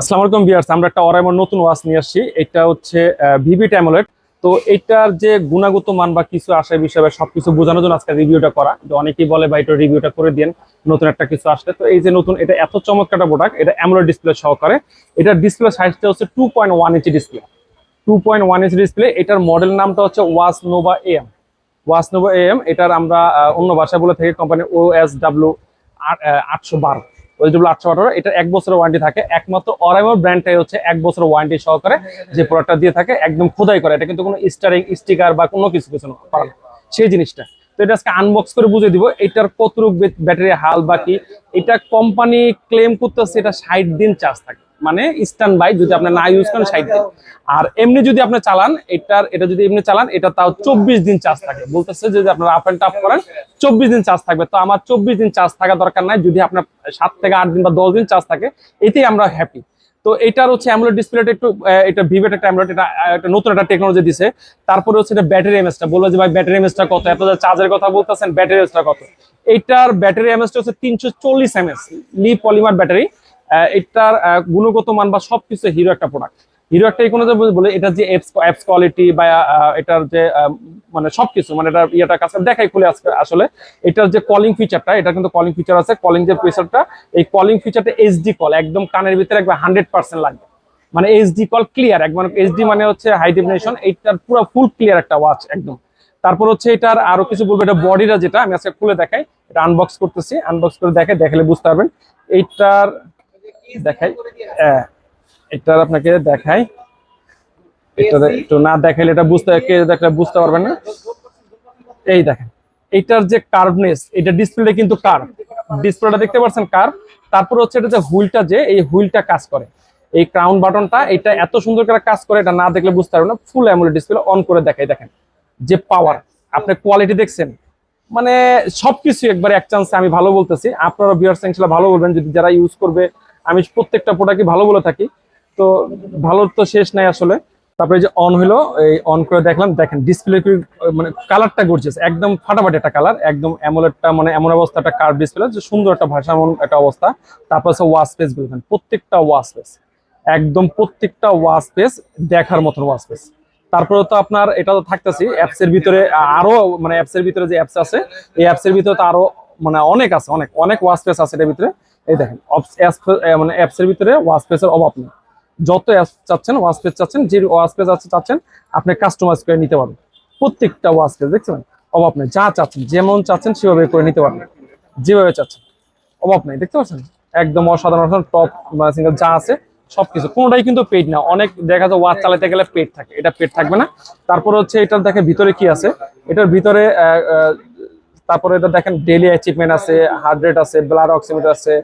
আসসালামু আলাইকুম বিয়ার্স আমরা একটা অরাইমোর নতুন ওয়াচ নিয়ে আসছি। এটা হচ্ছে ভিভি ট্যামোলেট তো এটার যে গুণাগত মান বা কিছু আশায় বিষয়ে সবকিছু বোঝানোর জন্য আজকে রিভিউটা করা। তো অনেকেই বলে বা এটা রিভিউটা করে দিন নতুন একটা কিছু আসলে। তো এই যে নতুন, এটা এত চমৎকার প্রোডাক্ট এটা অ্যামোলেড ডিসপ্লে সহকারে। এটা ডিসপ্লে সাইজটা হচ্ছে two point one inch display two point one inch display এটার মডেল নামটা হচ্ছে watch nova M watch nova M এটার আমরা অন্য ভাষায় বলে থাকি কোম্পানি ও এস ডাব্লিউ আটশো বারো। ওই আটশো আঠারো এটা এক বছরের ওয়ারেন্টি থাকে। একমাত্র অরাইমোর ব্র্যান্ডটাই হচ্ছে এক বছরের ওয়ারেন্টি সহকারে যে প্রোডাক্টটা দিয়ে থাকে, একদম খোদাই করে। এটা কিন্তু কোনো স্টারিং স্টিকার বা কোনো কিছু কিছু সেই জিনিসটা। তো এটা আজকে আনবক্স করে বুঝে দিব, এটার কতটুকু ব্যাটারি হাল বাকি এটা কোম্পানি ক্লেম করতেছে, এটা ষাট দিন চার্জ থাকে মানে স্ট্যান্ড বাই যদি আপনি না ইউজ করেন ষাট দিন। আর এমনি যদি আপনি চালান, এটার, এটা যদি এমনি চালান, এটা তাও চব্বিশ দিন চার্জ থাকে। বলতেছে যদি আপনারা আপ অ্যান্ড টাপ করেন, চব্বিশ দিন চার্জ থাকবে। তো আমার চব্বিশ দিন চার্জ থাকা দরকার নাই। যদি আপনার সাত থেকে আট দিন বা দশ দিন চার্জ থাকে, এতেই আমরা হ্যাপি তো এটার হচ্ছে অ্যামোলেড ডিসপ্লেটা একটু এটা ভিভেট একটা অ্যামোলেড এটা একটা নতুন একটা টেকনোলজি দিছে। তারপরে হচ্ছে এটা ব্যাটারি এমএসটা বলল যে, ভাই ব্যাটারি এমএসটা কত? এত চার্জের কথা বলতেছেন ব্যাটারি এমএসটা কত? এটার ব্যাটারি এমএসটা হচ্ছে তিনশো চল্লিশ এমএস লি পলিমার ব্যাটারি এটার গুণগত মান বা সবকিছু হিরো একটা প্রোডাক্ট হিরো একটা কোনো বলে এটা যে অ্যাপস অ্যাপস কোয়ালিটি বা এটার যে মানে সবকিছু মানে এটা ইয়েটা কাছে দেখাই খুলে আসলে, এটার যে কলিং ফিচারটা এটা কিন্তু কলিং ফিচার আছে। কলিং যে ফিচারটা এই কলিং ফিচারটা এইচডি কল একদম কানের ভিতরে একবার হান্ড্রেড পার্সেন্ট লাগবে। মানে এইচডি কল ক্লিয়ার একবার এইচডি মানে হচ্ছে হাই ডেফিনেশন এইটার পুরো ফুল ক্লিয়ার একটা ওয়াচ একদম। তারপর হচ্ছে এটার আরও কিছু বলব, এটা বডিটা যেটা, আমি আজকে খুলে দেখাই, এটা আনবক্স করতেছি আনবক্স করে দেখে, দেখালে বুঝতে পারবেন। এইটার দেখাই। হ্যাঁ, এটার আপনাকে দেখাই। এটা একটু না দেখাইলে এটা বুঝতে দেখলে বুঝতে পারবেন না। এই দেখেন এটার যে কার্ভনেস এটা ডিসপ্লেটা কিন্তু কার্ভ ডিসপ্লেটা দেখতে পাচ্ছেন কার্ভ তারপর হচ্ছে এটা যে হুইলটা যে এই হুইলটা কাজ করে। এই ক্রাউন বাটনটা এটা এত সুন্দর করে কাজ করে এটা না দেখলে বুঝতে পারবেন না। ফুল অ্যামোলেড ডিসপ্লে অন করে দেখাই দেখেন। যে পাওয়ার আপনি কোয়ালিটি দেখছেন। মানে সবকিছু একবার এক চান্সে আমি ভালো বলতেছি। আপনারা ইনশাল্লাহ ভালো বলবেন। যদি যারা ইউজ করবে আমি প্রত্যেকটা প্রোডাক্টই ভালো বলে থাকি। তো ভালোর তো শেষ নাই আসলে। তারপরে যে অন হলো, এই অন করে দেখলাম, দেখেন ডিসপ্লে মানে কালারটা গর্জিয়াস একদম ফাটাফাটি একটা কালার একদম অ্যামোলেটটা মানে এমন অবস্থা একটা কার্ভ ডিসপ্লে যে সুন্দর একটা ভাষা, এমন একটা অবস্থা। তারপর হচ্ছে ওয়াশ পেস বলবেন প্রত্যেকটা ওয়াশ পেস একদম প্রত্যেকটা ওয়াশ পেস দেখার মতন ওয়াশ পেস তারপরে তো আপনার, এটা তো থাকতেছি অ্যাপস এর ভিতরে আরও মানে অ্যাপস এর ভিতরে যে অ্যাপস আছে, এই অ্যাপস এর ভিতরে তো আরও মানে অনেক আছে, অনেক অনেক ওয়াশ আছে এটার ভিতরে। এই দেখেন মানে অ্যাপসের ভিতরে ওয়াশ পেসের অভাব নেই। যত অ্যাপস চাচ্ছেন ওয়াশ পেজ চাচ্ছেন, যে ওয়াশ আছে চাচ্ছেন, আপনি কাস্টমাইজ করে নিতে পারবেন। প্রত্যেকটা ওয়াশ পেজ দেখছেন? অভাব নেই, যা চাচ্ছেন, যেমন চাচ্ছেন, সেভাবে করে নিতে পারবেন। যেভাবে চাচ্ছেন, অভাব নেই, দেখতে পাচ্ছেন? একদম অসাধারণ টপ সিঙ্গেল যা আছে, সবকিছু। কোনোটাই কিন্তু পেড না। অনেক দেখা যায় ওয়াচ চালাতে গেলে পেড থাকে, এটা পেড থাকবে না। তারপর হচ্ছে, এটার দেখে ভিতরে কি আছে? এটার ভিতরে তারপরে এটা দেখেন ডেলি অ্যাচিভমেন্ট আছে হার্ট রেট আছে ব্লাড অক্সিমিটার আছে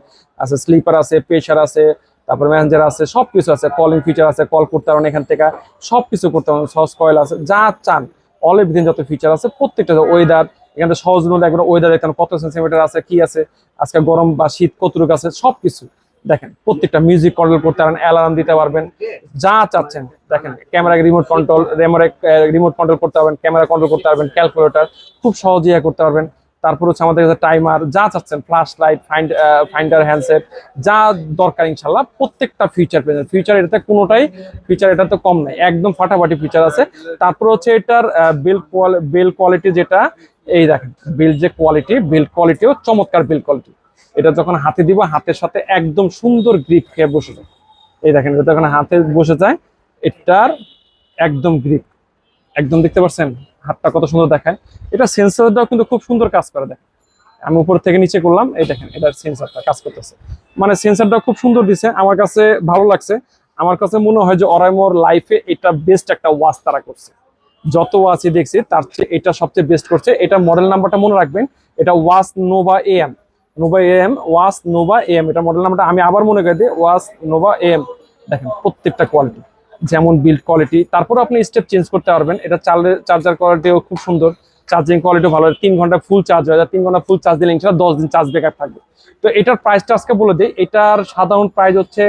আছে স্লিপার আছে প্রেশার আছে, তারপর ম্যানেজার আছে সব কিছু আছে কলিং ফিচার আছে কল করতে পারেন এখান থেকে সব কিছু করতে পারেন সস কয়েল আছে, যা চান অল এভরিথিং যত ফিচার আছে, প্রত্যেকটা ওয়েদার এখানে সহজ মধ্যে একবার ওয়েদার এখানে কত সেন্টিমিটার আছে, কি আছে, আজকে গরম বা শীত কতটুকু আছে, সবকিছু। দেখেন, প্রত্যেকটা মিউজিক কন্ট্রোল করতে পারেন অ্যালার্ম দিতে পারবেন, যা চাচ্ছেন, দেখেন ক্যামেরা রিমোট কন্ট্রোল রেমোরে রিমোট কন্ট্রোল করতে পারবেন ক্যামেরা কন্ট্রোল করতে পারবেন ক্যালকুলেটর খুব সহজে করতে পারবেন। তারপর হচ্ছে আমাদের কাছে টাইমার যা চাচ্ছেন flash light find finder handset যা দরকার ইনশাল্লাহ, প্রত্যেকটা ফিচার পেয়ে ফিচার এটাতে কোনোটাই ফিচার এটাতে কম নাই, একদম ফাটাফাটি ফিচার আছে। তারপর হচ্ছে এটার বিল বিল কোয়ালিটি যেটা, এই দেখেন বিল যে কোয়ালিটি বিল কোয়ালিটিও চমৎকার বিল কোয়ালিটি এটা যখন হাতে দিব, হাতের সাথে একদম সুন্দর গ্রিপ খেয়ে বসে যায়। এই দেখেন, এটা যখন হাতে বসে যায়, এটার একদম গ্রিপ একদম দেখতে পাচ্ছেন, হাতটা কত সুন্দর দেখায়। এটা সেন্সরটাও কিন্তু খুব সুন্দর কাজ করে, দেখেন। আমি উপর থেকে নিচে করলাম, এই দেখেন, এটার সেন্সরটা কাজ করতেছে। মানে সেন্সরটা খুব সুন্দর দিছে, আমার কাছে ভালো লাগছে। আমার কাছে মনে হয় যে অরাইমোর লাইফে এটা বেস্ট একটা ওয়াচ তারা করছে। যত ওয়াচই দেখছি, তার চেয়ে এটা সবচেয়ে বেস্ট করছে। এটা মডেল নাম্বারটা মনে রাখবেন, এটা watch nova M nova M watch nova M এটা মডেল নামটা আমি আবার মনে করে ওয়াস নোভা এম দেখেন, প্রত্যেকটা কোয়ালিটি যেমন বিল্ড কোয়ালিটি তারপর আপনি স্টেপ চেঞ্জ করতে পারবেন। এটা চার্জার কোয়ালিটিও খুব সুন্দর চার্জিং কোয়ালিটিও ভালো। তিন ঘণ্টা ফুল চার্জ হয়ে, তিন ঘণ্টা ফুল চার্জ দিলে ইনশাল্লাহ দশ দিন চার্জ ব্যাকআপ থাকবে। তো এটার প্রাইসটা আজকে বলে দিই, এটার সাধারণ প্রাইস হচ্ছে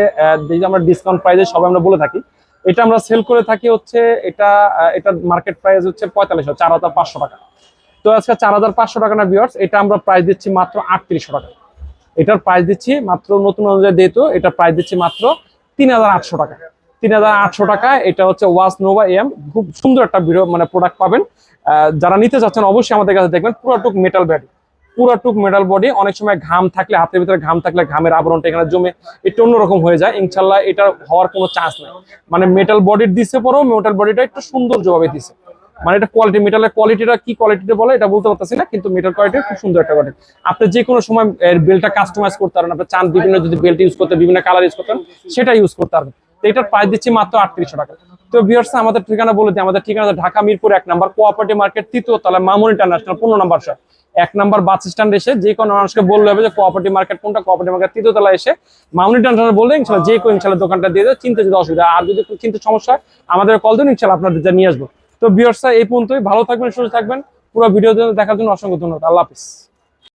যেটা আমরা ডিসকাউন্ট প্রাইসে সবাই আমরা বলে থাকি, এটা আমরা সেল করে থাকি হচ্ছে, এটা এটার মার্কেট প্রাইস হচ্ছে পঁয়তাল্লিশশো চার হাজার পাঁচশো টাকা। তো আজকে চার হাজার পাঁচশো টাকা না ভিওর্স এটা আমরা প্রাইস দিচ্ছি মাত্র আটত্রিশশো টাকা। এটার প্রাইস দিচ্ছি মাত্র নতুন অনুযায়ী যেহেতু, এটা প্রাইস দিচ্ছি মাত্র তিন হাজার আটশো টাকা। তিন হাজার আটশো টাকা, এটা হচ্ছে ওয়াস নোভা এম খুব সুন্দর একটা ভিডিও মানে প্রোডাক্ট পাবেন। যারা নিতে চাচ্ছেন অবশ্যই আমাদের কাছে দেখবেন, পুরোটুক মেটাল ব্যাডি পুরোটুক মেটাল বডি অনেক সময় ঘাম থাকলে, হাতের ভিতরে ঘাম থাকলে ঘামের আবরণটা এখানে জমে একটু অন্যরকম হয়ে যায়। ইনশাল্লাহ এটা হওয়ার কোনো চান্স নেই। মানে মেটাল বডির দিছে পরেও মেটাল বডিটা একটু সৌন্দর্যভাবে দিছে। মানে এটা কোয়ালিটি মেটালের কোয়ালিটিটা কি কোয়ালিটিতে বলে এটা বলতে পারতেছি না, কিন্তু মেটাল কোয়ালিটি খুব সুন্দর একটা কোয়ালিটি আপনি যে কোনো সময় এর বেলটা কাস্টমাইজ করতে পারেন, আপনি চান বিভিন্ন যদি বেল্ট ইউজ করতে, বিভিন্ন কালার ইউজ করতেন সেটা ইউজ করতে পারবেন। তো এটার প্রাইস দিচ্ছি মাত্র আটত্রিশশো টাকা। তো ভিউয়ার্স আমাদের ঠিকানা বলে দিই, আমাদের ঠিকানা ঢাকা মিরপুর এক নাম্বার কোঅপারেটিভ মার্কেট তৃতীয় তলা, মামুন ইন্টারন্যাশনাল পনেরো নাম্বার শপ এক নাম্বার বাস স্ট্যান্ড এসে যে কোনো মানুষকে বললে হবে যে কোঅপারেটিভ মার্কেট কোনটা কোঅপারেটিভ মার্কেট তৃতীয় তলা এসে মামুন ইন্টারন্যাশনাল বললে ইনশাল্লাহ যে কোনো ইনশাল্লাহ দোকানটা দিয়ে দেয় চিনতে যদি অসুবিধা। হয়। আর যদি চিনতে সমস্যা হয় আমাদের কল দিন, ইনশাল্লাহ আপনাদের যা নিয়ে আসব। তো বিয়র্সা এই পর্যন্তই। ভালো থাকবেন, সুস্থ থাকবেন। পুরো ভিডিও দেখার জন্য অসংখ্য ধন্যবাদ। আল্লাহ হাফিজ।